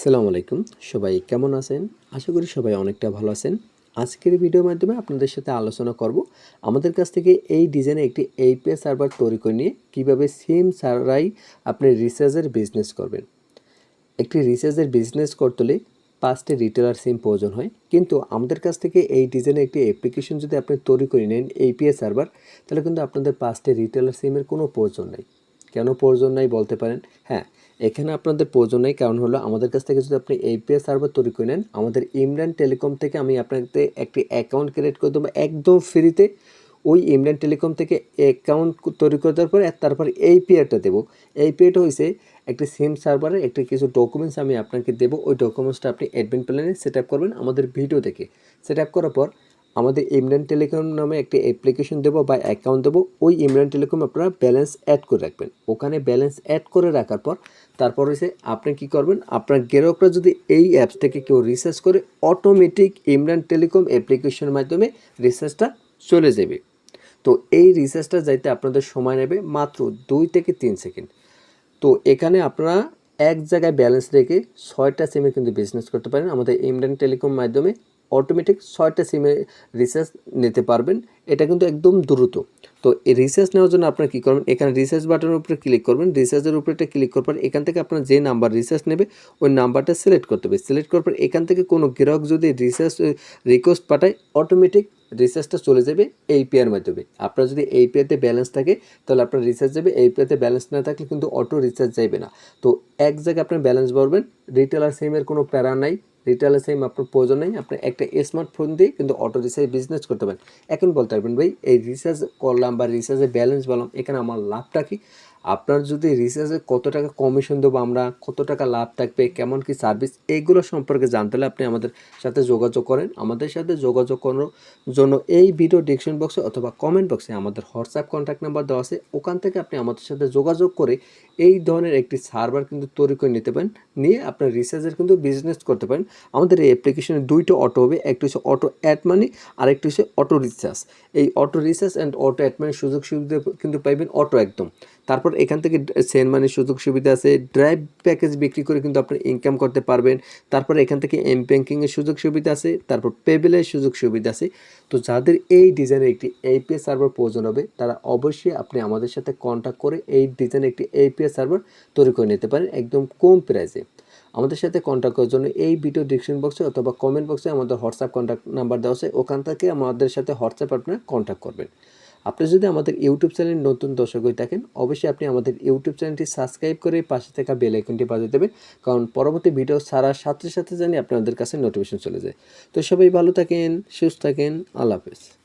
আসসালামু আলাইকুম। সবাই কেমন আছেন? আশা করি সবাই অনেকটা ভালো আছেন। আজকের ভিডিওর মাধ্যমে আপনাদের সাথে আলোচনা করব আমাদের কাছ থেকে এই ডিজাইনে একটি এইপিএস সার্ভার তৈরি করে নিয়ে কীভাবে সিম ছাড়াই আপনি রিচার্জের বিজনেস করবেন। একটি রিচার্জের বিজনেস করতে হলে পাঁচটি রিটেলার সিম প্রয়োজন হয়। কিন্তু আমাদের কাছ থেকে এই ডিজাইনে একটি অ্যাপ্লিকেশন যদি আপনি তৈরি করে নেন এইপিএস সার্ভার তাহলে কিন্তু আপনাদের পাঁচটি রিটেলার সিমের কোনো প্রয়োজন নেই। কেন প্রয়োজন নাই বলতে পারেন? হ্যাঁ এখানে আপনাদের প্রয়োজন নেই, কারণ হলো আমাদের কাছ থেকে যদি আপনি এইপিএস সার্ভার তৈরি করে নেন, আমাদের ইমরান টেলিকম থেকে আমি আপনাকে একটি অ্যাকাউন্ট ক্রিয়েট করে দেবো একদম ফ্রিতে ওই ইমরান টেলিকম থেকে অ্যাকাউন্ট তৈরি করে দেওয়ার পরে তারপর এই পেয়ারটা দেবো। এই পেয়ারটা হয়েছে একটি সিম সার্ভারের একটি কিছু ডকুমেন্টস আমি আপনাকে দেবো। ওই ডকুমেন্টসটা আপনি অ্যাডমিন প্ল্যানে সেট আপ করবেন আমাদের ভিডিও দেখে। সেট আপ করার পর আমাদের ইমরান টেলিকম নামে একটি অ্যাপ্লিকেশন দেবো বা অ্যাকাউন্ট দেবো, ওই ইমরান টেলিকম আপনারা ব্যালেন্স অ্যাড করে রাখবেন। ওখানে ব্যালেন্স অ্যাড করে রাখার পর, তারপর হচ্ছে আপনি কি করবেন, আপনার গ্রাহকরা যদি এই অ্যাপস থেকে কেউ রিসার্চ করে অটোমেটিক ইমরান টেলিকম অ্যাপ্লিকেশনের মাধ্যমে রিসার্চটা চলে যাবে। তো এই রিসার্চটা যাইতে আপনাদের সময় নেবে মাত্র দুই থেকে তিন সেকেন্ড। তো এখানে আপনারা এক জায়গায় ব্যালেন্স রেখে ছয়টা সিমে কিন্তু বিজনেস করতে পারেন। আমাদের ইমরান টেলিকম মাধ্যমে অটোমেটিক ছয়টা সিমে রিচার্জ নিতে পারবেন। এটা কিন্তু একদম দ্রুত। তো এই রিচার্জ নেওয়ার জন্য আপনার কী করবেন? এখানে রিচার্জ বাটনের উপরে ক্লিক করবেন। রিচার্জের উপরে একটা ক্লিক করার পর এখান থেকে আপনার যে নাম্বার রিচার্জ নেবে, ওই নাম্বারটা সিলেক্ট করতে হবে। সিলেক্ট করার পর এখান থেকে কোনো গ্রাহক যদি রিচার্জ রিকোয়েস্ট পাঠায় অটোমেটিক রিচার্জটা চলে যাবে এই পেয়ার মাধ্যমে। আপনার যদি এই পেয়ারতে ব্যালেন্স থাকে, তাহলে আপনার রিচার্জ যাবে। এই পেয়ারতে ব্যালেন্স না থাকলে কিন্তু অটো রিচার্জ যাবে না। তো এক জায়গায় আপনার ব্যালেন্স ভরবেন রিটেলার সিমের কোনো প্যারা নাই। রিটেলার এসআই আপনার প্রয়োজন নেই। আপনি একটা স্মার্টফোন দিয়ে কিন্তু অটো রিচার্জ বিজনেস করতে পারেন। এখন বলতে পারবেন, ভাই, এই রিচার্জ করলাম বা রিচার্জের ব্যালেন্স বললাম, এখানে আমার লাভটা কি? আপনার যদি রিচার্জে কত টাকা কমিশন দেবো আমরা, কত টাকা লাভ থাকবে, কেমন কি সার্ভিস এইগুলো সম্পর্কে জানতে হলে আপনি আমাদের সাথে যোগাযোগ করেন। আমাদের সাথে যোগাযোগ করার জন্য এই ভিডিও ডিসক্রিপশন বক্সে অথবা কমেন্ট বক্সে আমাদের হোয়াটসঅ্যাপ কন্ট্যাক্ট নাম্বার দেওয়া আছে। ওখান থেকে আপনি আমাদের সাথে যোগাযোগ করে এই ধরনের একটি সার্ভার কিন্তু তৈরি করে নিতে পারেন। নিয়ে আপনার রিচার্জের কিন্তু বিজনেস করতে পারেন। আমাদের এই অ্যাপ্লিকেশনে দুইটা অটো হবে, একটি হচ্ছে অটো অ্যাড মানি আর একটি হচ্ছে অটো রিচার্জ এই auto recharge and auto add মানির সুযোগ সুবিধা কিন্তু পাইবেন অটো একদম। তারপর এখান থেকে সেন মানির সুযোগ সুবিধা আছে। ড্রাইভ প্যাকেজ বিক্রি করে কিন্তু আপনি ইনকাম করতে পারবেন। তারপর এখান থেকে এম ব্যাঙ্কিংয়ের সুযোগ সুবিধা আছে। তারপর পেবেলের সুযোগ সুবিধা আছে। তো যাদের এই ডিজাইনের একটি এপিএস সার্ভার প্রয়োজন হবে, তারা অবশ্যই আপনি আমাদের সাথে কন্ট্যাক্ট করে এই ডিজাইনের একটি এপিএস সার্ভার তৈরি করে নিতে পারেন একদম কম প্রাইসে আমাদের সাথে কন্ট্যাক্ট করার জন্য এই ভিডিও ডিসক্রিপশন বক্সে অথবা কমেন্ট বক্সে আমাদের হোয়াটসঅ্যাপ কন্ট্যাক্ট নাম্বার দেওয়া আছে। ওখান থেকে আমাদের সাথে হোয়াটসঅ্যাপ আপনারা কন্ট্যাক্ট করবেন। আপনি যদি আমাদের ইউটিউব চ্যানেল নতুন দর্শক হয়ে থাকেন, অবশ্যই আপনি আমাদের ইউটিউব চ্যানেলটি সাবস্ক্রাইব করে পাশে থাকা বেল আইকনটি বাজিয়ে দেবেন, কারণ পরবর্তী ভিডিও ছাড়ার সাথে সাথে জানি আপনাদের কাছে নোটিফিকেশন চলে যায়। তো সবাই ভালো থাকেন, সুস্থ থাকেন, আল্লাহ হাফেজ।